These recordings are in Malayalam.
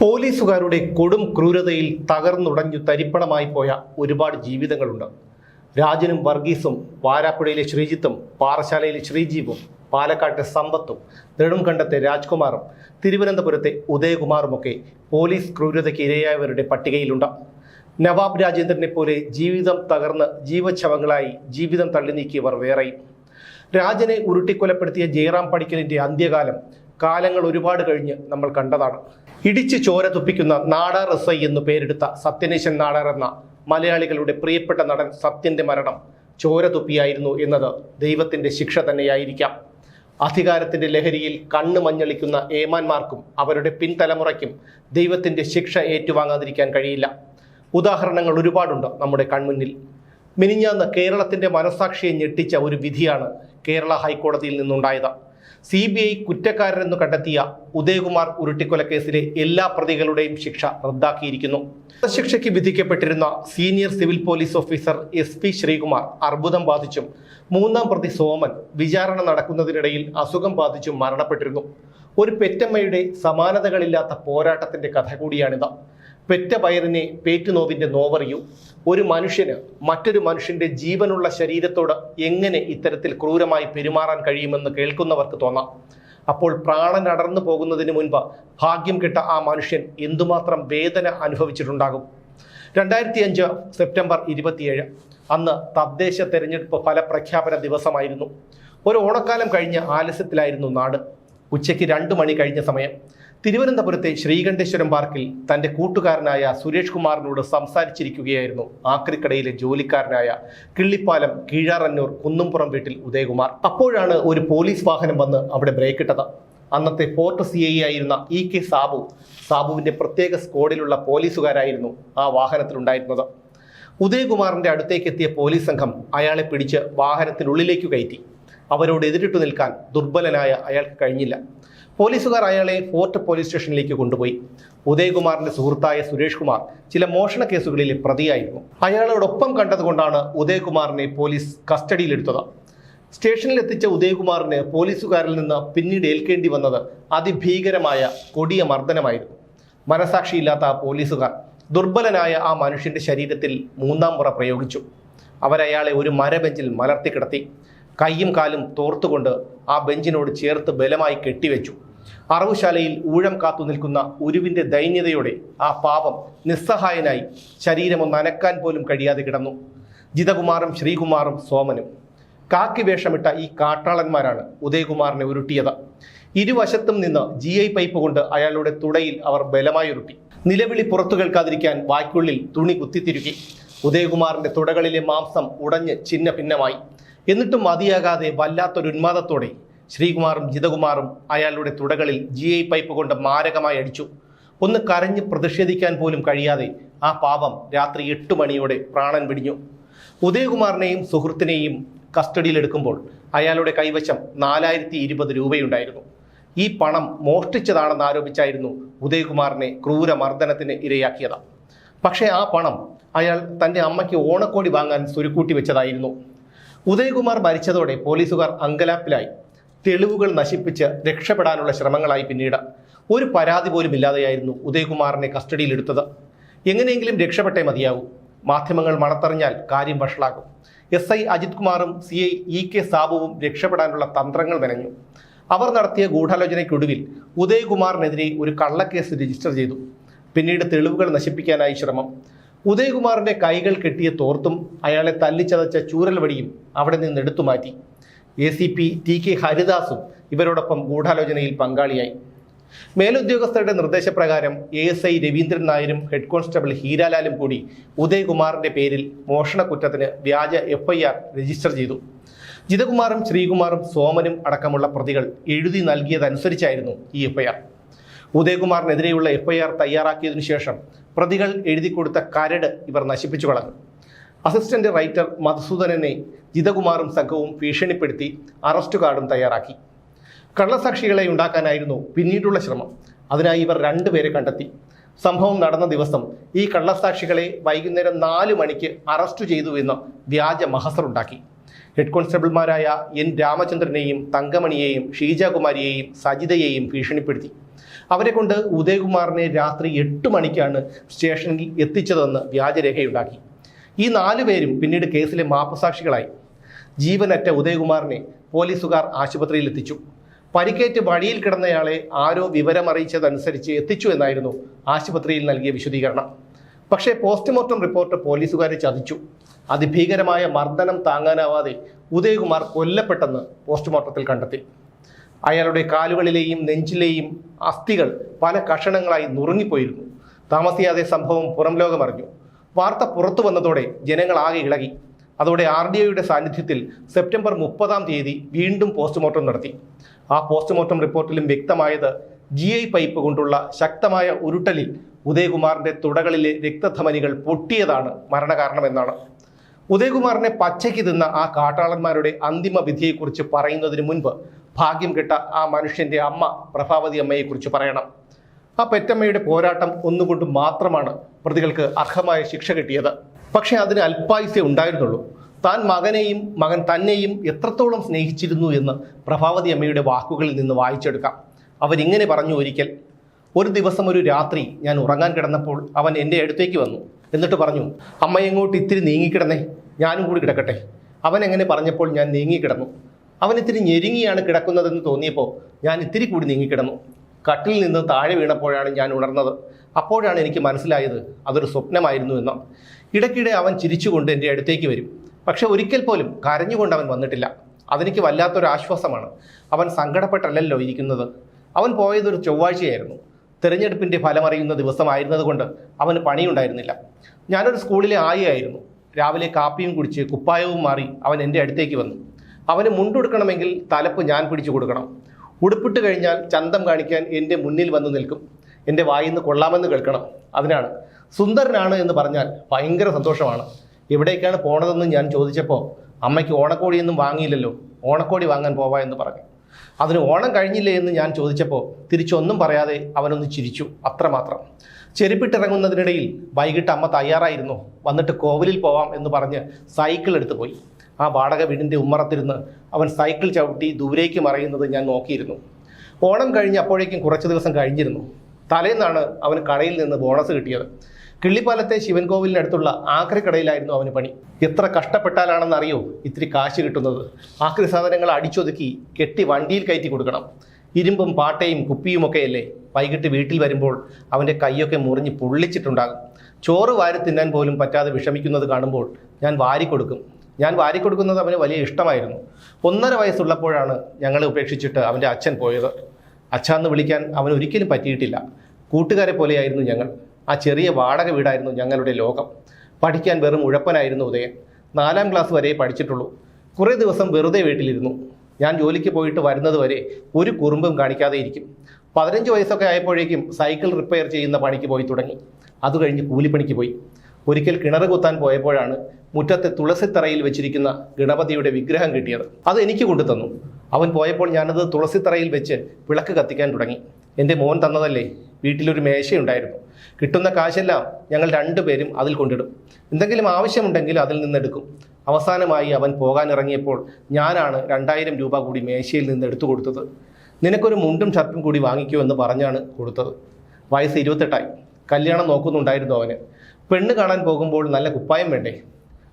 പോലീസുകാരുടെ കൊടും ക്രൂരതയിൽ തകർന്നുടഞ്ഞു തരിപ്പണമായി പോയ ഒരുപാട് ജീവിതങ്ങളുണ്ട്. രാജനും വർഗീസും വാരാപ്പുഴയിലെ ശ്രീജിത്തും പാറശാലയിലെ ശ്രീജീവും പാലക്കാട്ടെ സമ്പത്തും നെടുംകണ്ടത്തെ രാജ്കുമാറും തിരുവനന്തപുരത്തെ ഉദയകുമാറുമൊക്കെ പോലീസ് ക്രൂരതയ്ക്ക് ഇരയായവരുടെ പട്ടികയിലുണ്ട്. നവാബ് രാജേന്ദ്രനെ പോലെ ജീവിതം തകർന്ന് ജീവച്ഛവങ്ങളായി ജീവിതം തള്ളി നീക്കിയവർ വേറെയും. രാജനെ ഉരുട്ടിക്കൊലപ്പെടുത്തിയ ജയറാം പടിക്കലിന്റെ അന്ത്യകാലം കാലങ്ങൾ ഒരുപാട് കഴിഞ്ഞ് നമ്മൾ കണ്ടതാണ്. ഇടിച്ച് ചോര തുപ്പിക്കുന്ന നാടാർ എസ് ഐ എന്ന് പേരെടുത്ത സത്യനേശൻ നാടാർ എന്ന മലയാളികളുടെ പ്രിയപ്പെട്ട നടൻ സത്യന്റെ മരണം ചോര തുപ്പിയായിരുന്നു എന്നത് ദൈവത്തിന്റെ ശിക്ഷ തന്നെയായിരിക്കാം. അധികാരത്തിന്റെ ലഹരിയിൽ കണ്ണ് മഞ്ഞളിക്കുന്ന ഏമാന്മാർക്കും അവരുടെ പിൻതലമുറയ്ക്കും ദൈവത്തിന്റെ ശിക്ഷ ഏറ്റുവാങ്ങാതിരിക്കാൻ കഴിയില്ല. ഉദാഹരണങ്ങൾ ഒരുപാടുണ്ട് നമ്മുടെ കൺമുന്നിൽ. മിനിഞ്ഞാന്ന് കേരളത്തിന്റെ മനസാക്ഷിയെ ഞെട്ടിച്ച ഒരു വിധിയാണ് കേരള ഹൈക്കോടതിയിൽ നിന്നുണ്ടായത്. സി ബി ഐ കുറ്റക്കാരനെന്ന് കണ്ടെത്തിയ ഉദയകുമാർ ഉരുട്ടിക്കൊലക്കേസിലെ എല്ലാ പ്രതികളുടെയും ശിക്ഷ റദ്ദാക്കിയിരിക്കുന്നു. വധശിക്ഷയ്ക്ക് വിധിക്കപ്പെട്ടിരുന്ന senior civil police officer S P Sreekumar അർബുദം ബാധിച്ചും മൂന്നാം പ്രതി സോമൻ വിചാരണ നടക്കുന്നതിനിടയിൽ അസുഖം ബാധിച്ചും മരണപ്പെട്ടിരുന്നു. ഒരു പെറ്റമ്മയുടെ സമാനതകളില്ലാത്ത പോരാട്ടത്തിന്റെ കഥ കൂടിയാണിത്. പെറ്റ പയറിനെ പേറ്റുനോവിന്റെ നോവറിയു. ഒരു മനുഷ്യന് മറ്റൊരു മനുഷ്യന്റെ ജീവനുള്ള ശരീരത്തോട് എങ്ങനെ ഇത്തരത്തിൽ ക്രൂരമായി പെരുമാറാൻ കഴിയുമെന്ന് കേൾക്കുന്നവർക്ക് തോന്നാം. അപ്പോൾ പ്രാണൻ അടർന്നു പോകുന്നതിന് മുൻപ് ഭാഗ്യം കിട്ട ആ മനുഷ്യൻ എന്തുമാത്രം വേദന അനുഭവിച്ചിട്ടുണ്ടാകും? രണ്ടായിരത്തി അഞ്ച് സെപ്റ്റംബർ ഇരുപത്തിയേഴ്. അന്ന് തദ്ദേശ തെരഞ്ഞെടുപ്പ് ഫലപ്രഖ്യാപന ദിവസമായിരുന്നു. ഒരു ഓണക്കാലം കഴിഞ്ഞ് ആലസ്യത്തിലായിരുന്നു നാട്. ഉച്ചയ്ക്ക് രണ്ടു മണി കഴിഞ്ഞ സമയം. തിരുവനന്തപുരത്തെ ശ്രീകണ്ഠേശ്വരം പാർക്കിൽ തന്റെ കൂട്ടുകാരനായ സുരേഷ് കുമാറിനോട് സംസാരിച്ചിരിക്കുകയായിരുന്നു ആക്രിക്കടയിലെ ജോലിക്കാരനായ കിള്ളിപ്പാലം കീഴാറന്നൂർ കുന്നുംപുറം വീട്ടിൽ ഉദയകുമാർ. അപ്പോഴാണ് ഒരു പോലീസ് വാഹനം വന്ന് അവിടെ ബ്രേക്കിട്ടത് അന്നത്തെ ഫോർട്ട് സി ഐ ആയിരുന്ന ഇ കെ സാബു സാബുവിന്റെ പ്രത്യേക സ്ക്വാഡിലുള്ള പോലീസുകാരായിരുന്നു ആ വാഹനത്തിലുണ്ടായിരുന്നത്. ഉദയകുമാറിന്റെ അടുത്തേക്ക് എത്തിയ പോലീസ് സംഘം അയാളെ പിടിച്ച് വാഹനത്തിനുള്ളിലേക്ക് കയറ്റി. അവരോട് എതിരിട്ടു നിൽക്കാൻ ദുർബലനായ അയാൾക്ക് കഴിഞ്ഞില്ല. പോലീസുകാർ അയാളെ ഫോർട്ട് പോലീസ് സ്റ്റേഷനിലേക്ക് കൊണ്ടുപോയി. ഉദയകുമാറിന്റെ സുഹൃത്തായ സുരേഷ് കുമാർ ചില മോഷണ കേസുകളിൽ പ്രതിയായിരുന്നു. അയാളോടൊപ്പം കണ്ടതുകൊണ്ടാണ് ഉദയകുമാറിനെ പോലീസ് കസ്റ്റഡിയിലെടുത്തത്. സ്റ്റേഷനിൽ എത്തിച്ച ഉദയകുമാറിന് പോലീസുകാരിൽ നിന്ന് പിന്നീട് ഏൽക്കേണ്ടി വന്നത് അതിഭീകരമായ കൊടിയ മർദ്ദനമായിരുന്നു. മനസാക്ഷിയില്ലാത്ത ആ പോലീസുകാർ ദുർബലനായ ആ മനുഷ്യന്റെ ശരീരത്തിൽ മൂന്നാം മുറ പ്രയോഗിച്ചു. അവരയാളെ ഒരു മരബെഞ്ചിൽ മലർത്തി കിടത്തി. കൈയും കാലും തോർത്തുകൊണ്ട് ആ ബെഞ്ചിനോട് ചേർത്ത് ബലമായി കെട്ടിവെച്ചു. അറവുശാലയിൽ ഊഴം കാത്തു നിൽക്കുന്ന ഉരുവിന്റെ ദൈന്യതയോടെ ആ പാപം നിസ്സഹായനായി ശരീരമൊന്ന് അനക്കാൻ പോലും കഴിയാതെ കിടന്നു. ജിതകുമാറും ശ്രീകുമാറും സോമനും. കാക്കി വേഷമിട്ട ഈ കാട്ടാളന്മാരാണ് ഉദയകുമാറിനെ ഉരുട്ടിയത്. ഇരുവശത്തും നിന്ന് ജി ഐ പൈപ്പ് കൊണ്ട് അയാളുടെ തുടയിൽ അവർ ബലമായി ഉരുട്ടി. നിലവിളി പുറത്തു കേൾക്കാതിരിക്കാൻ വായ്ക്കുള്ളിൽ തുണി കുത്തിത്തിരുകി ഉദയകുമാറിന്റെ തുടകളിലെ മാംസം ഉടഞ്ഞ് ചിന്ന ഭിന്നമായി എന്നിട്ടും മതിയാകാതെ വല്ലാത്തൊരു ഉന്മാദത്തോടെ ശ്രീകുമാറും ജിതകുമാറും അയാളുടെ തുടകളിൽ ജി ഐ പൈപ്പ് കൊണ്ട് മാരകമായി അടിച്ചു. ഒന്ന് കരഞ്ഞ് പ്രതിഷേധിക്കാൻ പോലും കഴിയാതെ ആ പാവം രാത്രി എട്ട് മണിയോടെ പ്രാണൻ പിടിഞ്ഞു ഉദയകുമാറിനെയും സുഹൃത്തിനെയും കസ്റ്റഡിയിലെടുക്കുമ്പോൾ അയാളുടെ കൈവശം നാലായിരത്തി ഇരുപത് രൂപയുണ്ടായിരുന്നു. ഈ പണം മോഷ്ടിച്ചതാണെന്ന് ആരോപിച്ചായിരുന്നു ഉദയകുമാറിനെ ക്രൂരമർദ്ദനത്തിന് ഇരയാക്കിയത്. പക്ഷേ ആ പണം അയാൾ തന്റെ അമ്മയ്ക്ക് ഓണക്കോടി വാങ്ങാൻ സുരുക്കൂട്ടി വെച്ചതായിരുന്നു. ഉദയകുമാർ മരിച്ചതോടെ പോലീസുകാർ അങ്കലാപ്പിലായി. തെളിവുകൾ നശിപ്പിച്ച് രക്ഷപ്പെടാനുള്ള ശ്രമങ്ങളായി പിന്നീട്. ഒരു പരാതി പോലും ഇല്ലാതെയായിരുന്നു ഉദയകുമാറിനെ കസ്റ്റഡിയിലെടുത്തത് എങ്ങനെയെങ്കിലും രക്ഷപ്പെട്ടേ മതിയാവൂ. മാധ്യമങ്ങൾ മണത്തറിഞ്ഞാൽ കാര്യം വഷളാകും. എസ് ഐ അജിത് കുമാറും സി ഐ ഇ കെ സാബുവും രക്ഷപ്പെടാനുള്ള തന്ത്രങ്ങൾ മെനഞ്ഞു. അവർ നടത്തിയ ഗൂഢാലോചനയ്ക്കൊടുവിൽ ഉദയകുമാറിനെതിരെ ഒരു കള്ളക്കേസ് രജിസ്റ്റർ ചെയ്തു. പിന്നീട് തെളിവുകൾ നശിപ്പിക്കാനായി ശ്രമം. ഉദയകുമാറിന്റെ കൈകൾ കെട്ടിയ തോർത്തും അയാളെ തല്ലിച്ചതച്ച ചൂരൽ വടിയും അവിടെ നിന്ന് എടുത്തു മാറ്റി. A C P T K ഹരിദാസും ഇവരോടൊപ്പം ഗൂഢാലോചനയിൽ പങ്കാളിയായി. മേലുദ്യോഗസ്ഥരുടെ നിർദ്ദേശപ്രകാരം എ എസ് ഐ രവീന്ദ്രൻ നായരും ഹെഡ് കോൺസ്റ്റബിൾ ഹീരാലാലും കൂടി ഉദയകുമാറിന്റെ പേരിൽ മോഷണക്കുറ്റത്തിന് വ്യാജ എഫ് ഐ ആർ രജിസ്റ്റർ ചെയ്തു. ജിതകുമാറും ശ്രീകുമാറും സോമനും അടക്കമുള്ള പ്രതികൾ എഴുതി നൽകിയതനുസരിച്ചായിരുന്നു ഈ എഫ് ഐ ആർ ഉദയകുമാറിനെതിരെയുള്ള എഫ് ഐ ആർ തയ്യാറാക്കിയതിനു ശേഷം പ്രതികൾ എഴുതി കൊടുത്ത കരട് ഇവർ നശിപ്പിച്ചു കളഞ്ഞു. അസിസ്റ്റന്റ് റൈറ്റർ മധുസൂദനനെ ജിതകുമാറും സംഘവും ഭീഷണിപ്പെടുത്തി അറസ്റ്റ് കാർഡും തയ്യാറാക്കി. കള്ളസാക്ഷികളെ ഉണ്ടാക്കാനായിരുന്നു പിന്നീടുള്ള ശ്രമം. അതിനായി ഇവർ രണ്ടുപേരെ കണ്ടെത്തി. സംഭവം നടന്ന ദിവസം ഈ കള്ളസാക്ഷികളെ വൈകുന്നേരം നാല് മണിക്ക് അറസ്റ്റ് ചെയ്തു എന്ന് വ്യാജ മഹസറുണ്ടാക്കി ഹെഡ് കോൺസ്റ്റബിൾമാരായ എൻ രാമചന്ദ്രനെയും തങ്കമണിയെയും ഷീജകുമാരിയെയും സജിതയെയും ഭീഷണിപ്പെടുത്തി. അവരെ കൊണ്ട് ഉദയകുമാറിനെ രാത്രി എട്ട് മണിക്കാണ് സ്റ്റേഷനിൽ എത്തിച്ചതെന്ന് വ്യാജരേഖയുണ്ടാക്കി. ഈ നാലു പേരും പിന്നീട് കേസിലെ മാപ്പുസാക്ഷികളായി. ജീവനറ്റ ഉദയകുമാറിനെ പോലീസുകാർ ആശുപത്രിയിൽ എത്തിച്ചു. പരിക്കേറ്റ് വഴിയിൽ കിടന്നയാളെ ആരോ വിവരമറിയിച്ചതനുസരിച്ച് എത്തിച്ചു എന്നായിരുന്നു ആശുപത്രിയിൽ നൽകിയ വിശദീകരണം. പക്ഷേ പോസ്റ്റ്മോർട്ടം റിപ്പോർട്ട് പോലീസുകാരെ ചതിച്ചു. അതിഭീകരമായ മർദ്ദനം താങ്ങാനാവാതെ ഉദയകുമാർ കൊല്ലപ്പെട്ടെന്ന് പോസ്റ്റ്മോർട്ടത്തിൽ കണ്ടെത്തി. അയാളുടെ കാലുകളിലെയും നെഞ്ചിലെയും അസ്ഥികൾ പല കഷണങ്ങളായി നുറുങ്ങിപ്പോയിരുന്നു. താമസിയാതെ സംഭവം പുറം ലോകമറിഞ്ഞു. വാർത്ത പുറത്തു വന്നതോടെ ജനങ്ങൾ ആകെ ഇളകി. അതോടെ ആർ ഡി ഒയുടെ സാന്നിധ്യത്തിൽ സെപ്റ്റംബർ മുപ്പതാം തീയതി വീണ്ടും പോസ്റ്റ്മോർട്ടം നടത്തി. ആ പോസ്റ്റ്മോർട്ടം റിപ്പോർട്ടിലും വ്യക്തമായത് ജി ഐ പൈപ്പ് കൊണ്ടുള്ള ശക്തമായ ഉരുട്ടലിൽ ഉദയകുമാറിന്റെ തുടകളിലെ രക്തധമനികൾ പൊട്ടിയതാണ് മരണകാരണമെന്നാണ്. ഉദയകുമാറിനെ പച്ചയ്ക്ക് തിന്ന ആ കാട്ടാളന്മാരുടെ അന്തിമ വിധിയെക്കുറിച്ച് പറയുന്നതിന് മുൻപ് ഭാഗ്യം കിട്ട ആ മനുഷ്യന്റെ അമ്മ പ്രഭാവതി അമ്മയെക്കുറിച്ച് പറയണം. ആ പെറ്റമ്മയുടെ പോരാട്ടം ഒന്നുകൊണ്ട് മാത്രമാണ് പ്രതികൾക്ക് അർഹമായ ശിക്ഷ കിട്ടിയത്. പക്ഷേ അതിന് അല്പായുസേ ഉണ്ടായിരുന്നുള്ളൂ. താൻ മകനെയും മകൻ തന്നെയും എത്രത്തോളം സ്നേഹിച്ചിരുന്നു എന്ന് പ്രഭാവതി അമ്മയുടെ വാക്കുകളിൽ നിന്ന് വായിച്ചെടുക്കാം. അവരിങ്ങനെ പറഞ്ഞു ഒരിക്കൽ ഒരു ദിവസം ഒരു രാത്രി ഞാൻ ഉറങ്ങാൻ കിടന്നപ്പോൾ അവൻ എന്റെ അടുത്തേക്ക് വന്നു. എന്നിട്ട് പറഞ്ഞു അമ്മ എങ്ങോട്ട് ഇത്തിരി നീങ്ങിക്കിടന്നേ? ഞാനും കൂടി കിടക്കട്ടെ. അവൻ എങ്ങനെ പറഞ്ഞപ്പോൾ ഞാൻ നീങ്ങിക്കിടന്നു. അവൻ ഇത്തിരി ഞെരുങ്ങിയാണ് കിടക്കുന്നതെന്ന് തോന്നിയപ്പോൾ ഞാൻ ഇത്തിരി കൂടി നീങ്ങിക്കിടന്നു. കട്ടിൽ നിന്ന് താഴെ വീണപ്പോഴാണ് ഞാൻ ഉണർന്നത്. അപ്പോഴാണ് എനിക്ക് മനസ്സിലായത് അതൊരു സ്വപ്നമായിരുന്നു എന്ന്. ഇടയ്ക്കിടെ അവൻ ചിരിച്ചുകൊണ്ട് എന്റെ അടുത്തേക്ക് വരും. പക്ഷെ ഒരിക്കൽ പോലും കരഞ്ഞുകൊണ്ട് അവൻ വന്നിട്ടില്ല. അതെനിക്ക് വല്ലാത്തൊരു ആശ്വാസമാണ്. അവൻ സങ്കടപ്പെട്ടല്ലല്ലോ ഇരിക്കുന്നത്. അവൻ പോയതൊരു ചൊവ്വാഴ്ചയായിരുന്നു. തെരഞ്ഞെടുപ്പിന്റെ ഫലമറിയുന്ന ദിവസമായിരുന്നതുകൊണ്ട് അവന് പണിയുണ്ടായിരുന്നില്ല. ഞാനൊരു സ്കൂളിലെ ആയിയായിരുന്നു. രാവിലെ കാപ്പിയും കുടിച്ച് കുപ്പായവും മാറി അവൻ എന്റെ അടുത്തേക്ക് വന്നു. അവന് മുണ്ടുടുക്കണമെങ്കിൽ തലപ്പ് ഞാൻ പിടിച്ചു കൊടുക്കണം. ഉടുപ്പിട്ട് കഴിഞ്ഞാൽ ചന്തം കാണിക്കാൻ എന്റെ മുന്നിൽ വന്നു നിൽക്കും. എന്റെ വായിൽ നിന്ന് കൊള്ളാമെന്ന് കേൾക്കണം. അതിനാണ്. സുന്ദരനാണ് എന്ന് പറഞ്ഞാൽ ഭയങ്കര സന്തോഷമാണ്. എവിടേക്കാണ് പോണതെന്ന് ഞാൻ ചോദിച്ചപ്പോൾ അമ്മയ്ക്ക് ഓണക്കോടിയൊന്നും വാങ്ങിയില്ലല്ലോ. ഓണക്കോടി വാങ്ങാൻ പോവാ എന്ന് പറഞ്ഞു. അതിന് ഓണം കഴിഞ്ഞില്ലേ എന്ന് ഞാൻ ചോദിച്ചപ്പോൾ തിരിച്ചൊന്നും പറയാതെ അവനൊന്ന് ചിരിച്ചു. അത്രമാത്രം. ചെരുപ്പിട്ടിറങ്ങുന്നതിനിടയിൽ വൈകിട്ട് അമ്മ തയ്യാറായിരുന്നു. വന്നിട്ട് കോവിലിൽ പോവാം എന്ന് പറഞ്ഞ് സൈക്കിൾ എടുത്തു പോയി. ആ വാടക വീടിന്റെ ഉമ്മറത്തിരുന്ന് അവൻ സൈക്കിൾ ചവിട്ടി ദൂരേക്ക് മറയുന്നത് ഞാൻ നോക്കിയിരുന്നു. ഓണം കഴിഞ്ഞ് അപ്പോഴേക്കും കുറച്ച് ദിവസം കഴിഞ്ഞിരുന്നു. തലേന്നാണ് അവന് കടയിൽ നിന്ന് ബോണസ് കിട്ടിയത്. കിള്ളിപ്പാലത്തെ ശിവൻകോവിലിനടുത്തുള്ള ആക്രി കടയിലായിരുന്നു അവന് പണി. എത്ര കഷ്ടപ്പെട്ടാലാണെന്ന് അറിയോ ഇത്തിരി കാശ് കിട്ടുന്നത്. ആക്രി സാധനങ്ങൾ അടിച്ചൊതുക്കി കെട്ടി വണ്ടിയിൽ കയറ്റി കൊടുക്കണം. ഇരുമ്പും പാട്ടയും കുപ്പിയുമൊക്കെയല്ലേ? വൈകിട്ട് വീട്ടിൽ വരുമ്പോൾ അവന്റെ കൈയൊക്കെ മുറിഞ്ഞ് പൊള്ളിച്ചിട്ടുണ്ടാകും. ചോറ് വാരി തിന്നാൻ പോലും പറ്റാതെ വിഷമിക്കുന്നത് കാണുമ്പോൾ ഞാൻ വാരിക്കൊടുക്കും. ഞാൻ വാരിക്കൊടുക്കുന്നത് അവന് വലിയ ഇഷ്ടമായിരുന്നു. ഒന്നര വയസ്സുള്ളപ്പോഴാണ് ഞങ്ങളെ ഉപേക്ഷിച്ചിട്ട് അവന്റെ അച്ഛൻ പോയത്. അച്ഛാന്ന് വിളിക്കാൻ അവൻ ഒരിക്കലും പറ്റിയിട്ടില്ല. കൂട്ടുകാരെ പോലെയായിരുന്നു ഞങ്ങൾ. ആ ചെറിയ വാടക വീടായിരുന്നു ഞങ്ങളുടെ ലോകം. പഠിക്കാൻ വെറും ഉഴപ്പനായിരുന്നു ഉദയൻ. നാലാം ക്ലാസ് വരെ പഠിച്ചിട്ടുള്ളൂ. കുറേ ദിവസം വെറുതെ വീട്ടിലിരുന്നു. ഞാൻ ജോലിക്ക് പോയിട്ട് വരുന്നത് വരെ ഒരു കുറുമ്പും കാണിക്കാതെ ഇരിക്കും. പതിനഞ്ച് വയസ്സൊക്കെ ആയപ്പോഴേക്കും സൈക്കിൾ റിപ്പയർ ചെയ്യുന്ന പണിക്ക് പോയി തുടങ്ങി. അത് കഴിഞ്ഞ് കൂലിപ്പണിക്ക് പോയി. ഒരിക്കൽ കിണർ കുത്താൻ പോയപ്പോഴാണ് മുറ്റത്തെ തുളസിത്തറയിൽ വെച്ചിരിക്കുന്ന ഗണപതിയുടെ വിഗ്രഹം കിട്ടിയത്. അത് എനിക്ക് കൊണ്ടുതന്നു അവൻ പോയപ്പോൾ ഞാനത് തുളസിത്തറയിൽ വെച്ച് വിളക്ക് കത്തിക്കാൻ തുടങ്ങി. എന്റെ മോൻ തന്നതല്ലേ? വീട്ടിലൊരു മേശയുണ്ടായിരുന്നു. കിട്ടുന്ന കാശെല്ലാം ഞങ്ങൾ രണ്ടുപേരും അതിൽ കൊണ്ടിടും. എന്തെങ്കിലും ആവശ്യമുണ്ടെങ്കിൽ അതിൽ നിന്നെടുക്കും അവസാനമായി അവൻ പോകാനിറങ്ങിയപ്പോൾ ഞാനാണ് രണ്ടായിരം രൂപ കൂടി മേശയിൽ നിന്ന് എടുത്തു കൊടുത്തത്. നിനക്കൊരു മുണ്ടും ഷർട്ടും കൂടി വാങ്ങിക്കൂ എന്ന് പറഞ്ഞാണ് കൊടുത്തത്. വയസ്സ് ഇരുപത്തെട്ടായി. കല്യാണം നോക്കുന്നുണ്ടായിരുന്നു അവന്. പെണ്ണ് കാണാൻ പോകുമ്പോൾ നല്ല കുപ്പായം വേണ്ടേ?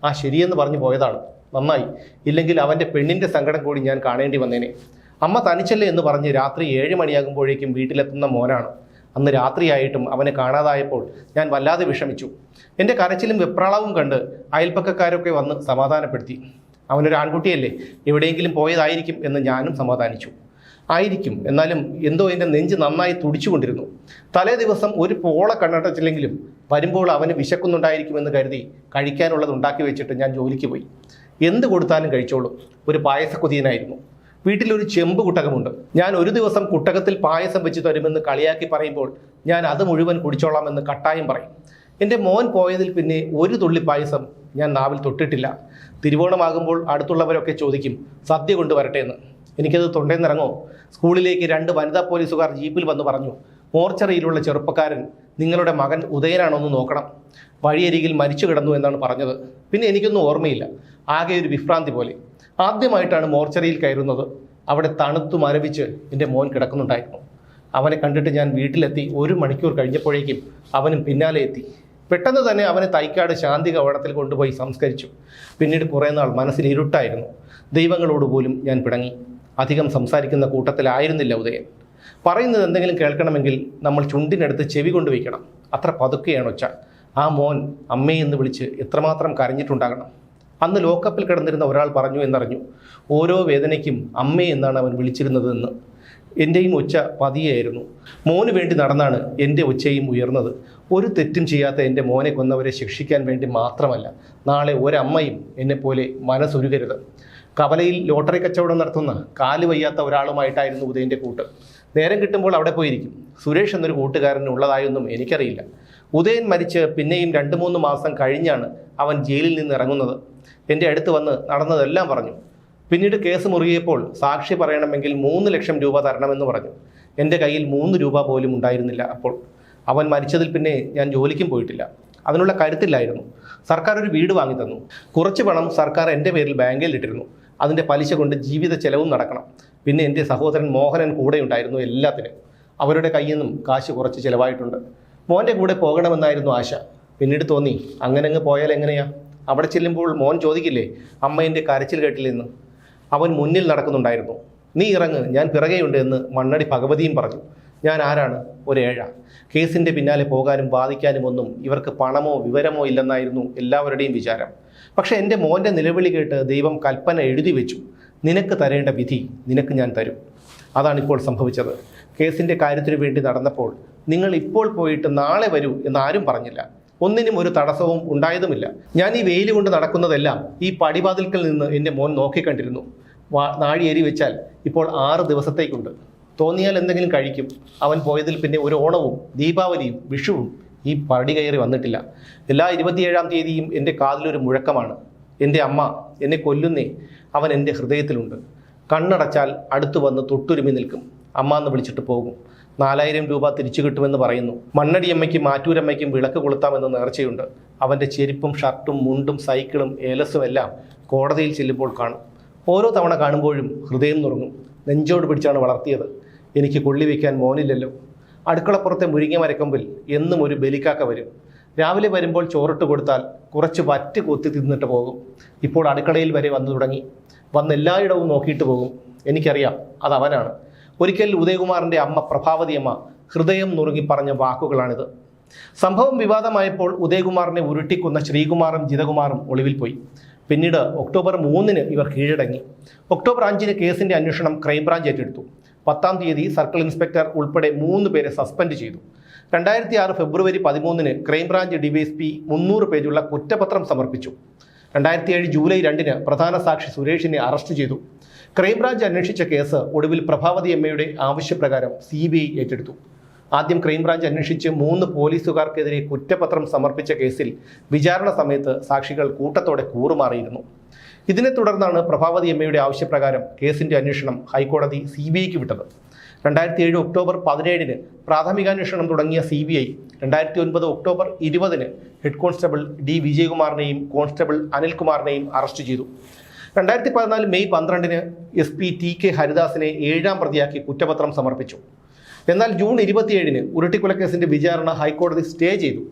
ആ ശരിയെന്ന് പറഞ്ഞു പോയതാണ്. നന്നായി. ഇല്ലെങ്കിൽ അവന്റെ പെണ്ണിന്റെ സങ്കടം കൂടി ഞാൻ കാണേണ്ടി വന്നേനെ. അമ്മ തനിച്ചല്ലേ എന്ന് പറഞ്ഞ് രാത്രി ഏഴ് മണിയാകുമ്പോഴേക്കും വീട്ടിലെത്തുന്ന മോനാണ്. അന്ന് രാത്രിയായിട്ടും അവനെ കാണാതായപ്പോൾ ഞാൻ വല്ലാതെ വിഷമിച്ചു. എന്റെ കരച്ചിലും വെപ്രാളവും കണ്ട് അയൽപ്പക്കക്കാരൊക്കെ വന്ന് സമാധാനപ്പെടുത്തി. അവനൊരു ആൺകുട്ടിയല്ലേ? എവിടെയെങ്കിലും പോയതായിരിക്കും എന്ന് ഞാനും സമാധാനിച്ചു. ആയിരിക്കും. എന്നാലും എന്തോ എന്റെ നെഞ്ച് നന്നായി തുടിച്ചുകൊണ്ടിരുന്നു. തലേ ദിവസം ഒരു പോള കണ്ണടച്ചില്ലെങ്കിലും വരുമ്പോൾ അവന് വിശക്കുന്നുണ്ടായിരിക്കുമെന്ന് കരുതി കഴിക്കാനുള്ളത് ഉണ്ടാക്കി വെച്ചിട്ട് ഞാൻ ജോലിക്ക് പോയി. എന്ത് കൊടുത്താലും കഴിച്ചോളും. ഒരു പായസക്കുതിയനായിരുന്നു വീട്ടിലൊരു ചെമ്പ് കുട്ടകമുണ്ട്. ഞാൻ ഒരു ദിവസം കുട്ടകത്തിൽ പായസം വെച്ച് തരുമെന്ന് കളിയാക്കി പറയുമ്പോൾ ഞാൻ അത് മുഴുവൻ കുടിച്ചോളാമെന്ന് കട്ടായം പറയും. എന്റെ മോൻ പോയതിൽ പിന്നെ ഒരു തുള്ളി പായസം ഞാൻ നാവിൽ തൊട്ടിട്ടില്ല. തിരുവോണമാകുമ്പോൾ അടുത്തുള്ളവരൊക്കെ ചോദിക്കും സദ്യ കൊണ്ടുവരട്ടെ എന്ന്? എനിക്കത് തൊണ്ടേന്നിറങ്ങോ സ്കൂളിലേക്ക് രണ്ട് വനിതാ പോലീസുകാർ ജീപ്പിൽ വന്ന് പറഞ്ഞു മോർച്ചറിയിലുള്ള ചെറുപ്പക്കാരൻ നിങ്ങളുടെ മകൻ ഉദയനാണോ എന്ന് നോക്കണം. വഴിയരികിൽ മരിച്ചു കിടന്നു എന്നാണ് പറഞ്ഞത്. പിന്നെ എനിക്കൊന്നും ഓർമ്മയില്ല. ആകെ ഒരു വിഭ്രാന്തി പോലെ. ആദ്യമായിട്ടാണ് മോർച്ചറിയിൽ കയറുന്നത്. അവിടെ തണുത്തു മരവിച്ച് എന്റെ മോൻ കിടക്കുന്നുണ്ടായിരുന്നു. അവനെ കണ്ടിട്ട് ഞാൻ വീട്ടിലെത്തി ഒരു മണിക്കൂർ കഴിഞ്ഞപ്പോഴേക്കും അവനും പിന്നാലെ എത്തി. പെട്ടെന്ന് തന്നെ അവനെ തൈക്കാട് ശാന്തി കവാടത്തിൽ കൊണ്ടുപോയി സംസ്കരിച്ചു. പിന്നീട് കുറേ നാൾ മനസ്സിൽ ഇരുട്ടായിരുന്നു. ദൈവങ്ങളോട് പോലും ഞാൻ പിണങ്ങി. അധികം സംസാരിക്കുന്ന കൂട്ടത്തിലായിരുന്നില്ല ഉദയൻ. പറയുന്നത് എന്തെങ്കിലും കേൾക്കണമെങ്കിൽ നമ്മൾ ചുണ്ടിനടുത്ത് ചെവി കൊണ്ട് വയ്ക്കണം അത്ര പതുക്കെയാണ് ഒച്ച. ആ മോൻ അമ്മേ എന്ന് വിളിച്ച് എത്രമാത്രം കരഞ്ഞിട്ടുണ്ടാകണം. അന്ന് ലോക്കപ്പിൽ കിടന്നിരുന്ന ഒരാൾ പറഞ്ഞു എന്നറിഞ്ഞു. ഓരോ വേദനയ്ക്കും അമ്മേ എന്നാണ് അവൻ വിളിച്ചിരുന്നതെന്ന്. എന്റെയും ഒച്ച പതിയായിരുന്നു മോന് വേണ്ടി നടന്നാണ് എന്റെ ഒച്ചയും ഉയർന്നത്. ഒരു തെറ്റും ചെയ്യാത്ത എന്റെ മോനെ കൊന്നവരെ ശിക്ഷിക്കാൻ വേണ്ടി മാത്രമല്ല നാളെ ഒരമ്മയും എന്നെപ്പോലെ മനസ്സൊരുകരുത്. കവലയിൽ ലോട്ടറി കച്ചവടം നടത്തുന്ന കാൽ വയ്യാത്ത ഒരാളുമായിട്ടായിരുന്നു ഉദയന്റെ കൂട്ട്. നേരം കിട്ടുമ്പോൾ അവിടെ പോയിരിക്കും. സുരേഷ് എന്നൊരു കൂട്ടുകാരൻ ഉള്ളതായൊന്നും എനിക്കറിയില്ല. ഉദയൻ മരിച്ച് പിന്നെയും രണ്ട് മൂന്ന് മാസം കഴിഞ്ഞാണ് അവൻ ജയിലിൽ നിന്ന് ഇറങ്ങുന്നത്. എന്റെ അടുത്ത് വന്ന് നടന്നതെല്ലാം പറഞ്ഞു. പിന്നീട് കേസ് മുറുകിയപ്പോൾ സാക്ഷി പറയണമെങ്കിൽ മൂന്ന് ലക്ഷം രൂപ തരണമെന്ന് പറഞ്ഞു. എന്റെ കയ്യിൽ മൂന്ന് രൂപ പോലും ഉണ്ടായിരുന്നില്ല അപ്പോൾ. അവൻ മരിച്ചതിൽ പിന്നെ ഞാൻ ജോലിക്കും പോയിട്ടില്ല. അതിനുള്ള കരുത്തില്ലായിരുന്നു. സർക്കാർ ഒരു വീട് വാങ്ങി തന്നു. കുറച്ച് പണം സർക്കാർ എന്റെ പേരിൽ ബാങ്കിൽ ഇട്ടിരുന്നു. അതിന്റെ പലിശ കൊണ്ട് ജീവിത ചെലവും നടക്കണം. പിന്നെ എന്റെ സഹോദരൻ മോഹനൻ കൂടെ ഉണ്ടായിരുന്നു എല്ലാത്തിനും. അവരുടെ കയ്യിൽ നിന്നും കാശ് കുറച്ച് ചിലവായിട്ടുണ്ട്. മോന്റെ കൂടെ പോകണമെന്നായിരുന്നു ആശ. പിന്നീട് തോന്നി അങ്ങനെ അങ്ങ് പോയാൽ എങ്ങനെയാ? അവിടെ ചെല്ലുമ്പോൾ മോൻ ചോദിക്കില്ലേ അമ്മ എന്റെ കരച്ചിൽ കേട്ടില്ലെന്ന്. അവൻ മുന്നിൽ നടക്കുന്നുണ്ടായിരുന്നു. നീ ഇറങ്ങ് ഞാൻ പിറകെയുണ്ട് എന്ന് മണ്ണടി ഭഗവതിയും പറഞ്ഞു. ഞാൻ ആരാണ്? ഒരേഴ. കേസിന്റെ പിന്നാലെ പോകാനും വാദിക്കാനും ഒന്നും ഇവർക്ക് പണമോ വിവരമോ ഇല്ലെന്നായിരുന്നു എല്ലാവരുടെയും വിചാരം. പക്ഷേ എന്റെ മോന്റെ നിലവിളി കേട്ട് ദൈവം കൽപ്പന എഴുതി വെച്ചു. നിനക്ക് തരേണ്ട വിധി നിനക്ക് ഞാൻ തരും. അതാണ് ഇപ്പോൾ സംഭവിച്ചത്. കേസിന്റെ കാര്യത്തിനു വേണ്ടി നടന്നപ്പോൾ നിങ്ങൾ ഇപ്പോൾ പോയിട്ട് നാളെ വരൂ ആരും പറഞ്ഞില്ല. ഒന്നിനും ഒരു തടസ്സവും ഉണ്ടായതുമില്ല. ഞാൻ ഈ വെയിൽ കൊണ്ട് നടക്കുന്നതെല്ലാം ഈ പടിവാതിൽക്കൽ നിന്ന് എന്റെ മോൻ നോക്കിക്കണ്ടിരുന്നു. നാഴിയേരി വെച്ചാൽ ഇപ്പോൾ ആറ് ദിവസത്തേക്കുണ്ട്. തോന്നിയാൽ എന്തെങ്കിലും കഴിക്കും. അവൻ പോയതിൽ പിന്നെ ഒരു ഓണവും ദീപാവലിയും വിഷുവും ഈ പടി കയറി വന്നിട്ടില്ല. എല്ലാ ഇരുപത്തിയേഴാം തീയതിയും എന്റെ കാതിലൊരു മുഴക്കമാണ്. എന്റെ അമ്മ എന്നെ കൊല്ലുന്നേ. അവൻ എന്റെ ഹൃദയത്തിലുണ്ട്. കണ്ണടച്ചാൽ അടുത്തു വന്ന് തൊട്ടുരുമി നിൽക്കും. അമ്മ എന്ന് വിളിച്ചിട്ട് പോകും. നാലായിരം രൂപ തിരിച്ചു കിട്ടുമെന്ന് പറയുന്നു. മണ്ണടിയമ്മയ്ക്കും മാറ്റൂരമ്മയ്ക്കും വിളക്ക് കൊളുത്താമെന്ന് നേർച്ചയുണ്ട്. അവന്റെ ചെരുപ്പും ഷർട്ടും മുണ്ടും സൈക്കിളും ഏലസും എല്ലാം കോടതിയിൽ ചെല്ലുമ്പോൾ കാണും. ഓരോ തവണ കാണുമ്പോഴും ഹൃദയം നുറങ്ങും. നെഞ്ചോട് പിടിച്ചാണ് വളർത്തിയത്. എനിക്ക് കൊള്ളി വയ്ക്കാൻ മോനില്ലല്ലോ. അടുക്കളപ്പുറത്തെ മുരിങ്ങ മരക്കൊമ്പിൽ എന്നും ഒരു ബലിക്കാക്ക വരും. രാവിലെ വരുമ്പോൾ ചോറിട്ട് കൊടുത്താൽ കുറച്ച് വറ്റ് കൊത്തി തിന്നിട്ട് പോകും. ഇപ്പോൾ അടുക്കളയിൽ വരെ വന്നു തുടങ്ങി. വന്ന് എല്ലായിടവും നോക്കിയിട്ട് പോകും. എനിക്കറിയാം അത് അവനാണ്. ഒരിക്കൽ ഉദയകുമാറിന്റെ അമ്മ പ്രഭാവതിയമ്മ ഹൃദയം നുറുങ്ങി പറഞ്ഞ വാക്കുകളാണിത്. സംഭവം വിവാദമായപ്പോൾ ഉദയകുമാറിനെ ഉരുട്ടിക്കുന്ന ശ്രീകുമാറും ജിതകുമാറും ഒളിവിൽ പോയി. പിന്നീട് ഒക്ടോബർ മൂന്നിന് ഇവർ കീഴടങ്ങി. ഒക്ടോബർ അഞ്ചിന് കേസിന്റെ അന്വേഷണം ക്രൈംബ്രാഞ്ച് ഏറ്റെടുത്തു. പത്താം തീയതി സർക്കിൾ ഇൻസ്പെക്ടർ ഉൾപ്പെടെ മൂന്ന് പേരെ സസ്പെൻഡ് ചെയ്തു. രണ്ടായിരത്തി ആറ് ഫെബ്രുവരി പതിമൂന്നിന് ക്രൈംബ്രാഞ്ച് ഡിവൈഎസ്പി മുന്നൂറ് പേജുള്ള കുറ്റപത്രം സമർപ്പിച്ചു. രണ്ടായിരത്തി ഏഴ് ജൂലൈ രണ്ടിന് പ്രധാന സാക്ഷി സുരേഷിനെ അറസ്റ്റ് ചെയ്തു. ക്രൈംബ്രാഞ്ച് അന്വേഷിച്ച കേസ് ഒടുവിൽ പ്രഭാവതി എമ്മയുടെ ആവശ്യപ്രകാരം സി ബി ഐ ഏറ്റെടുത്തു. ആദ്യം ക്രൈംബ്രാഞ്ച് അന്വേഷിച്ച് മൂന്ന് പോലീസുകാർക്കെതിരെ കുറ്റപത്രം സമർപ്പിച്ച കേസിൽ വിചാരണ സമയത്ത് സാക്ഷികൾ കൂട്ടത്തോടെ കൂറുമാറിയിരുന്നു. ഇതിനെ തുടർന്നാണ് പ്രഭാവതി എമ്മയുടെ ആവശ്യപ്രകാരം കേസിന്റെ അന്വേഷണം ഹൈക്കോടതി സി വിട്ടത്. രണ്ടായിരത്തി ഏഴ് ഒക്ടോബർ പതിനേഴിന് പ്രാഥമികാന്വേഷണം തുടങ്ങിയ സി ബി ഐ രണ്ടായിരത്തി ഒൻപത് ഒക്ടോബർ ഇരുപതിന് ഹെഡ് കോൺസ്റ്റബിൾ ഡി വിജയകുമാറിനെയും കോൺസ്റ്റബിൾ അനിൽകുമാറിനെയും അറസ്റ്റ് ചെയ്തു. രണ്ടായിരത്തി പതിനാല് മെയ് പന്ത്രണ്ടിന് എസ് പി ടി കെ ഹരിദാസിനെ ഏഴാം പ്രതിയാക്കി കുറ്റപത്രം സമർപ്പിച്ചു. എന്നാൽ ജൂൺ ഇരുപത്തിയേഴിന് ഉരുട്ടിക്കൊലക്കേസിന്റെ വിചാരണ ഹൈക്കോടതി സ്റ്റേ ചെയ്തു.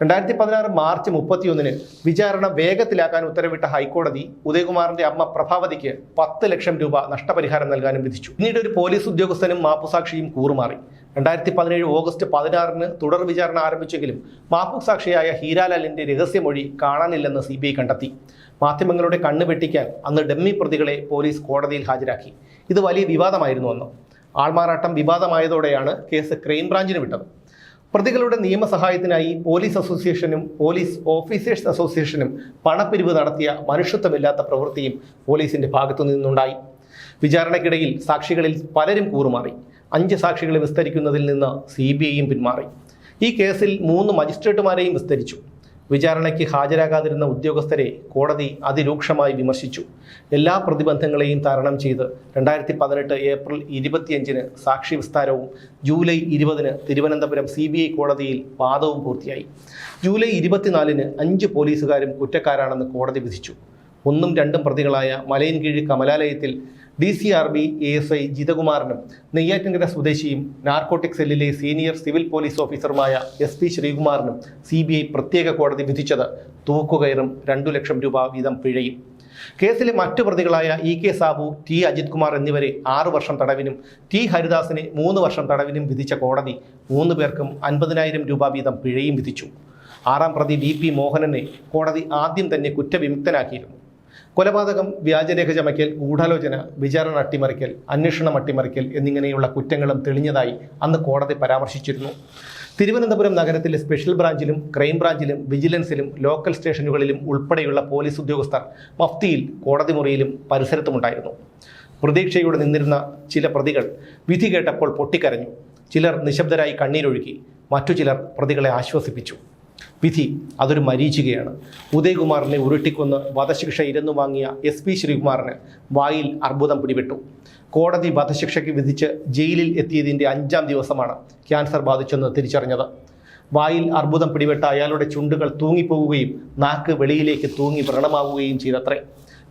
രണ്ടായിരത്തി പതിനാറ് മാർച്ച് മുപ്പത്തിയൊന്നിന് വിചാരണ വേഗത്തിലാക്കാൻ ഉത്തരവിട്ട ഹൈക്കോടതി ഉദയകുമാറിന്റെ അമ്മ പ്രഭാവതിക്ക് പത്ത് ലക്ഷം രൂപ നഷ്ടപരിഹാരം നൽകാനും വിധിച്ചു. പിന്നീട് ഒരു പോലീസ് ഉദ്യോഗസ്ഥനും മാപ്പുസാക്ഷിയും കൂറുമാറി. രണ്ടായിരത്തി പതിനേഴ് ഓഗസ്റ്റ് പതിനാറിന് തുടർ വിചാരണ ആരംഭിച്ചെങ്കിലും മാപ്പുസാക്ഷിയായ ഹീരാലാലിന്റെ രഹസ്യമൊഴി കാണാനില്ലെന്ന് സി കണ്ടെത്തി. മാധ്യമങ്ങളുടെ കണ്ണ് വെട്ടിക്കാൻ അന്ന് ഡമ്മി പ്രതികളെ പോലീസ് കോടതിയിൽ ഹാജരാക്കി. ഇത് വലിയ വിവാദമായിരുന്നു അന്ന്. ആൾമാറാട്ടം വിവാദമായതോടെയാണ് കേസ് ക്രൈംബ്രാഞ്ചിന് വിട്ടത്. പ്രതികളുടെ നിയമസഹായത്തിനായി പോലീസ് അസോസിയേഷനും പോലീസ് ഓഫീസേഴ്സ് അസോസിയേഷനും പണപ്പിരിവ് നടത്തിയ മനുഷ്യത്വമില്ലാത്ത പ്രവൃത്തിയും പോലീസിന്റെ ഭാഗത്തു നിന്നുണ്ടായി. വിചാരണയ്ക്കിടയിൽ സാക്ഷികളിൽ പലരും കൂറുമാറി. അഞ്ച് സാക്ഷികളെ വിസ്തരിക്കുന്നതിൽ നിന്ന് സി പിന്മാറി. ഈ കേസിൽ മൂന്ന് മജിസ്ട്രേറ്റുമാരെയും വിസ്തരിച്ചു. വിചാരണയ്ക്ക് ഹാജരാകാതിരുന്ന ഉദ്യോഗസ്ഥരെ കോടതി അതിരൂക്ഷമായി വിമർശിച്ചു. എല്ലാ പ്രതിബന്ധങ്ങളെയും തരണം ചെയ്ത് രണ്ടായിരത്തി പതിനെട്ട് ഏപ്രിൽ ഇരുപത്തിയഞ്ചിന് സാക്ഷി വിസ്താരവും ജൂലൈ ഇരുപതിന് തിരുവനന്തപുരം സി ബി ഐ കോടതിയിൽ വാദവും പൂർത്തിയായി. ജൂലൈ ഇരുപത്തിനാലിന് അഞ്ച് പോലീസുകാരും കുറ്റക്കാരാണെന്ന് കോടതി വിധിച്ചു. ഒന്നും രണ്ടും പ്രതികളായ Malayinkeezhu കമലാലയത്തിൽ D C R B A S I ജിതകുമാറിനും Neyyattinkara സ്വദേശിയും നാർക്കോട്ടിക് സെല്ലിലെ സീനിയർ സിവിൽ പോലീസ് ഓഫീസറുമായ എസ് പി ശ്രീകുമാറിനും സി ബി ഐ പ്രത്യേക കോടതി വിധിച്ചത് തൂക്കുകയറും രണ്ടു ലക്ഷം രൂപ വീതം പിഴയും. കേസിലെ മറ്റു പ്രതികളായ E K Sabu T Ajith Kumar എന്നിവരെ ആറു വർഷം തടവിനും ടി ഹരിദാസിനെ മൂന്ന് വർഷം തടവിനും വിധിച്ച കോടതി മൂന്ന് പേർക്കും അൻപതിനായിരം രൂപ വീതം പിഴയും വിധിച്ചു. ആറാം പ്രതി വി പി മോഹനനെ കോടതി ആദ്യം തന്നെ കുറ്റവിമുക്തനാക്കിയിരുന്നു. കൊലപാതകം വ്യാജരേഖ ചമയ്ക്കൽ ഗൂഢാലോചന വിചാരണ അട്ടിമറിക്കൽ അന്വേഷണം അട്ടിമറിക്കൽ എന്നിങ്ങനെയുള്ള കുറ്റങ്ങളും തെളിഞ്ഞതായി അന്ന് കോടതി പരാമർശിച്ചിരുന്നു. തിരുവനന്തപുരം നഗരത്തിലെ സ്പെഷ്യൽ ബ്രാഞ്ചിലും ക്രൈം ബ്രാഞ്ചിലും വിജിലൻസിലും ലോക്കൽ സ്റ്റേഷനുകളിലും ഉൾപ്പെടെയുള്ള പോലീസ് ഉദ്യോഗസ്ഥർ മഫ്തിയിൽ കോടതി മുറിയിലും പരിസരത്തുമുണ്ടായിരുന്നു. പ്രതീക്ഷയോടെ നിന്നിരുന്ന ചില പ്രതികൾ വിധി കേട്ടപ്പോൾ പൊട്ടിക്കരഞ്ഞു. ചിലർ നിശബ്ദരായി കണ്ണീരൊഴുക്കി മറ്റു ചിലർ പ്രതികളെ ആശ്വസിപ്പിച്ചു. വിധി അതൊരു മരീചികയാണ്. ഉദയകുമാറിനെ ഉരുട്ടിക്കൊന്ന് വധശിക്ഷ ഇരന്നു വാങ്ങിയ എസ് പി ശ്രീകുമാറിന് വായിൽ അർബുദം പിടിപെട്ടു. കോടതി വധശിക്ഷയ്ക്ക് വിധിച്ച് ജയിലിൽ എത്തിയതിന്റെ അഞ്ചാം ദിവസമാണ് ക്യാൻസർ ബാധിച്ചെന്ന് തിരിച്ചറിഞ്ഞത്. വായിൽ അർബുദം പിടിപെട്ട അയാളുടെ ചുണ്ടുകൾ തൂങ്ങിപ്പോവുകയും നാക്ക് വെളിയിലേക്ക് തൂങ്ങി വ്രണമാവുകയും ചെയ്തത്രേ.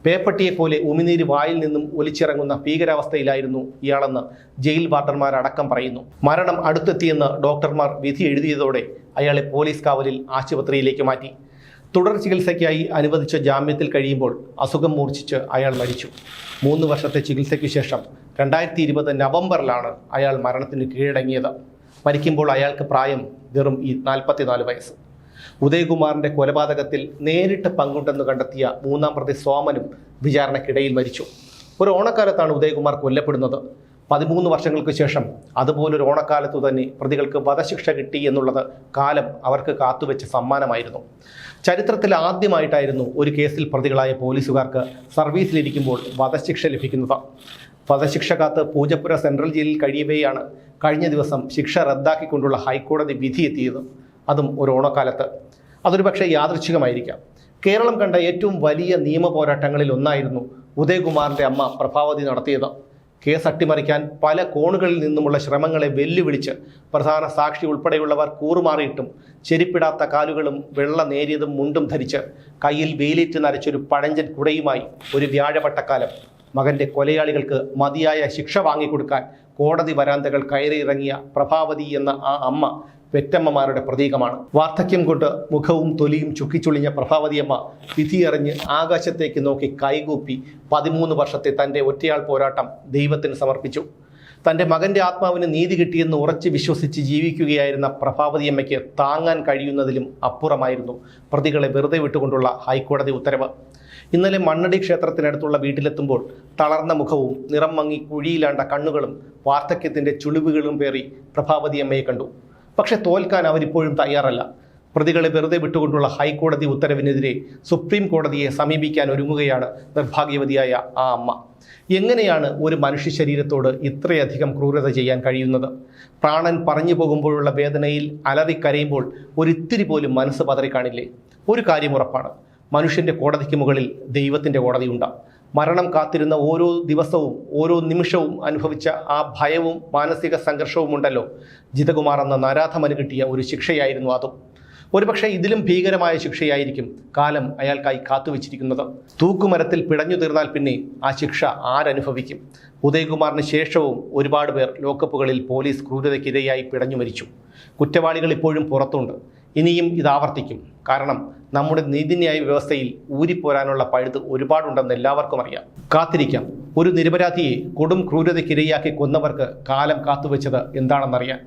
പേപ്പട്ടിയെ പോലെ ഉമിനീര് വായിൽ നിന്നും ഒലിച്ചിറങ്ങുന്ന ഭീകരാവസ്ഥയിലായിരുന്നു ഇയാളെന്ന് ജയിൽ വാർഡന്മാരടക്കം പറയുന്നു. മരണം അടുത്തെത്തിയെന്ന് ഡോക്ടർമാർ വിധി എഴുതിയതോടെ അയാളെ പോലീസ് കാവലിൽ ആശുപത്രിയിലേക്ക് മാറ്റി. തുടർ ചികിത്സയ്ക്കായി അനുവദിച്ച ജാമ്യത്തിൽ കഴിയുമ്പോൾ അസുഖം മൂർച്ഛിച്ച് അയാൾ മരിച്ചു. മൂന്ന് വർഷത്തെ ചികിത്സയ്ക്ക് ശേഷം രണ്ടായിരത്തി ഇരുപത് നവംബറിലാണ് അയാൾ മരണത്തിന് കീഴടങ്ങിയത്. മരിക്കുമ്പോൾ അയാൾക്ക് പ്രായം വെറും ഈ നാൽപ്പത്തിനാല് വയസ്സ്. ഉദയകുമാറിന്റെ കൊലപാതകത്തിൽ നേരിട്ട് പങ്കുണ്ടെന്ന് കണ്ടെത്തിയ മൂന്നാം പ്രതി സോമനും വിചാരണക്കിടയിൽ മരിച്ചു. ഒരു ഓണക്കാലത്താണ് ഉദയകുമാർ കൊല്ലപ്പെടുന്നത്. പതിമൂന്ന് വർഷങ്ങൾക്ക് ശേഷം അതുപോലൊരു ഓണക്കാലത്തു തന്നെ പ്രതികൾക്ക് വധശിക്ഷ കിട്ടി എന്നുള്ളത് കാലം അവർക്ക് കാത്തുവെച്ച സമ്മാനമായിരുന്നു. ചരിത്രത്തിൽ ആദ്യമായിട്ടായിരുന്നു ഒരു കേസിൽ പ്രതികളായ പോലീസുകാർക്ക് സർവീസിലിരിക്കുമ്പോൾ വധശിക്ഷ ലഭിക്കുന്നത്. വധശിക്ഷ കാത്ത് പൂജപ്പുര സെൻട്രൽ ജയിലിൽ കഴിയവെയാണ് കഴിഞ്ഞ ദിവസം ശിക്ഷ റദ്ദാക്കിക്കൊണ്ടുള്ള ഹൈക്കോടതി വിധി എത്തിയത്. അതും ഒരു ഓണക്കാലത്ത്. അതൊരു പക്ഷേ യാദൃച്ഛികമായിരിക്കാം കേരളം കണ്ട ഏറ്റവും വലിയ നിയമ പോരാട്ടങ്ങളിൽ ഒന്നായിരുന്നു ഉദയകുമാറിന്റെ അമ്മ പ്രഭാവതി നടത്തിയത്. കേസ് അട്ടിമറിക്കാൻ പല കോണുകളിൽ നിന്നുമുള്ള ശ്രമങ്ങളെ വെല്ലുവിളിച്ച് പ്രധാന സാക്ഷി ഉൾപ്പെടെയുള്ളവർ കൂറുമാറിയിട്ടും ചെരിപ്പിടാത്ത കാലുകളും വെള്ള നേരിയതും മുണ്ടും ധരിച്ച് കയ്യിൽ വെയിലേറ്റ് നരച്ചൊരു പഴഞ്ചൻ കുടയുമായി ഒരു വ്യാഴവട്ടക്കാലം. മകന്റെ കൊലയാളികൾക്ക് മതിയായ ശിക്ഷ വാങ്ങിക്കൊടുക്കാൻ കോടതി വരാന്തകൾ കയറിയിറങ്ങിയ പ്രഭാവതി എന്ന ആ അമ്മ പെറ്റമ്മമാരുടെ പ്രതീകമാണ്. വാർദ്ധക്യം കൊണ്ട് മുഖവും തൊലിയും ചുക്കിച്ചുളിഞ്ഞ പ്രഭാവതിയമ്മ വിധിയറിഞ്ഞ് ആകാശത്തേക്ക് നോക്കി കൈകൂപ്പി പതിമൂന്ന് വർഷത്തെ തന്റെ ഒറ്റയാൾ പോരാട്ടം ദൈവത്തിന് സമർപ്പിച്ചു. തന്റെ മകന്റെ ആത്മാവിന് നീതി കിട്ടിയെന്ന് ഉറച്ച് വിശ്വസിച്ച് ജീവിക്കുകയായിരുന്ന പ്രഭാവതിയമ്മയ്ക്ക് താങ്ങാൻ കഴിയുന്നതിലും അപ്പുറമായിരുന്നു പ്രതികളെ വെറുതെ വിട്ടുകൊണ്ടുള്ള ഹൈക്കോടതി ഉത്തരവ്. ഇന്നലെ മണ്ണടി ക്ഷേത്രത്തിനടുത്തുള്ള വീട്ടിലെത്തുമ്പോൾ തളർന്ന മുഖവും നിറം മങ്ങി കുഴിയിലാണ്ട കണ്ണുകളും വാർദ്ധക്യത്തിന്റെ ചുളിവുകളും പേറി പ്രഭാവതിയമ്മയെ കണ്ടു. പക്ഷെ തോൽക്കാൻ അവരിപ്പോഴും തയ്യാറല്ല. പ്രതികളെ വെറുതെ വിട്ടുകൊണ്ടുള്ള ഹൈക്കോടതി ഉത്തരവിനെതിരെ സുപ്രീം കോടതിയെ സമീപിക്കാൻ ഒരുങ്ങുകയാണ് നിർഭാഗ്യവതിയായ ആ അമ്മ. എങ്ങനെയാണ് ഒരു മനുഷ്യ ശരീരത്തോട് ഇത്രയധികം ക്രൂരത ചെയ്യാൻ കഴിയുന്നത്? പ്രാണൻ പറഞ്ഞു പോകുമ്പോഴുള്ള വേദനയിൽ അലറിക്കരയുമ്പോൾ ഒരിത്തിരി പോലും മനസ്സ് പതറിക്കാണില്ലേ? ഒരു കാര്യം ഉറപ്പാണ്. മനുഷ്യന്റെ കോടതിക്ക് മുകളിൽ ദൈവത്തിന്റെ കോടതിയുണ്ട്. മരണം കാത്തിരുന്ന ഓരോ ദിവസവും ഓരോ നിമിഷവും അനുഭവിച്ച ആ ഭയവും മാനസിക സംഘർഷവും ഉണ്ടല്ലോ. ജിതകുമാർ എന്ന നരാധമന് കിട്ടിയ ഒരു ശിക്ഷയായിരുന്നു അതും. ഒരുപക്ഷെ ഇതിലും ഭീകരമായ ശിക്ഷയായിരിക്കും കാലം അയാൾക്കായി കാത്തുവച്ചിരിക്കുന്നത്. തൂക്കുമരത്തിൽ പിടഞ്ഞു തീർന്നാൽ പിന്നെ ആ ശിക്ഷ ആരനുഭവിക്കും? ഉദയകുമാറിന് ശേഷവും ഒരുപാട് പേർ ലോക്കപ്പുകളിൽ പോലീസ് ക്രൂരതയ്ക്കിരയായി പിടഞ്ഞു മരിച്ചു. കുറ്റവാളികൾ ഇപ്പോഴും പുറത്തുണ്ട്. ഇനിയും ഇത് ആവർത്തിക്കും. കാരണം നമ്മുടെ നീതിന്യായ വ്യവസ്ഥയിൽ ഊരിപ്പോരാനുള്ള പഴുത് ഒരുപാടുണ്ടെന്ന് എല്ലാവർക്കും അറിയാം. കാത്തിരിക്കാം. ഒരു നിരപരാധിയെ കൊടും ക്രൂരതയ്ക്കിരയാക്കി കൊന്നവർക്ക് കാലം കാത്തുവെച്ചത് എന്താണെന്നറിയാൻ.